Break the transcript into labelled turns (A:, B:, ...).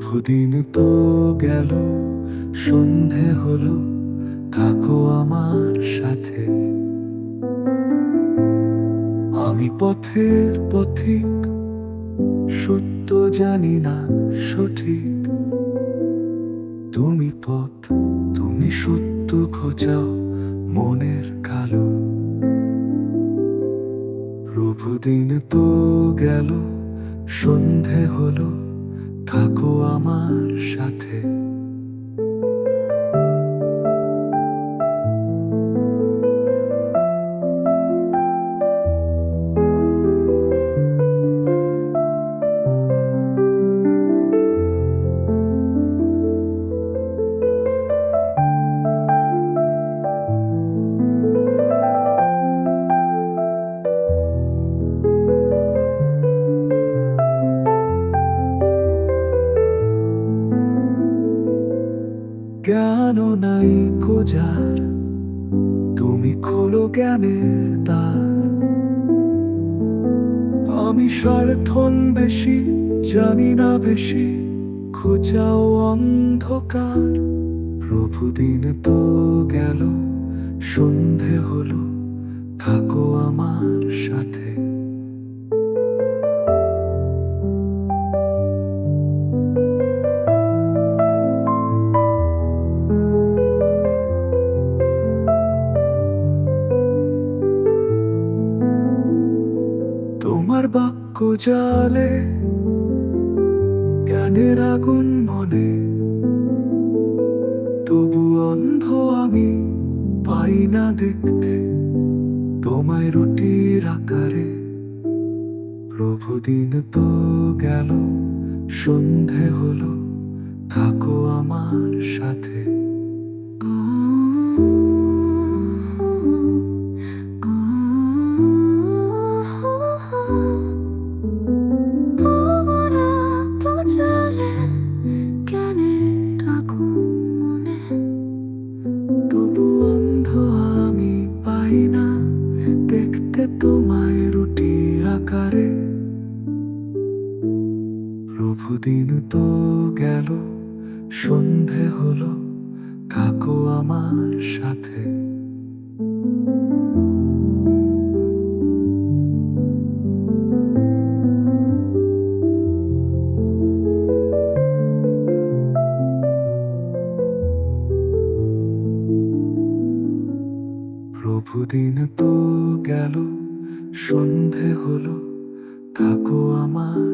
A: প্রভুদিন তো গেল, সন্ধে হলো, থাকো আমার সাথে। আমি পথের পথিক, সত্য জানি না সঠিক। তুমি পথ, তুমি সত্য খোঁজাও মনের কালো। প্রভুদিন তো গেল, সন্ধে হলো থাকো আমার সাথে। জ্ঞান নাই খোঁজার। তুমি খোলো জ্ঞানের দ্বার। আমি স্বার্থন বেশি, জানি না বেশি, খোঁজাও অন্ধকার। প্রভুদিন তো গেল, সন্ধে হলো, থাকো আমার সাথে। তোমার বাক্য জালে, জ্ঞানের আগুন মনে। তবু অন্ধ আমি পাই না দেখতে, তোমায় রুটির আকারে। প্রভুদিন তো গেল, সন্ধে হলো, থাকো আমার সাথে। প্রভুদিন তো গেল, সন্ধে হলো, থাকো আমার সাথে। প্রভুদিন তো গেল, সন্ধে হলো, থাকো আমার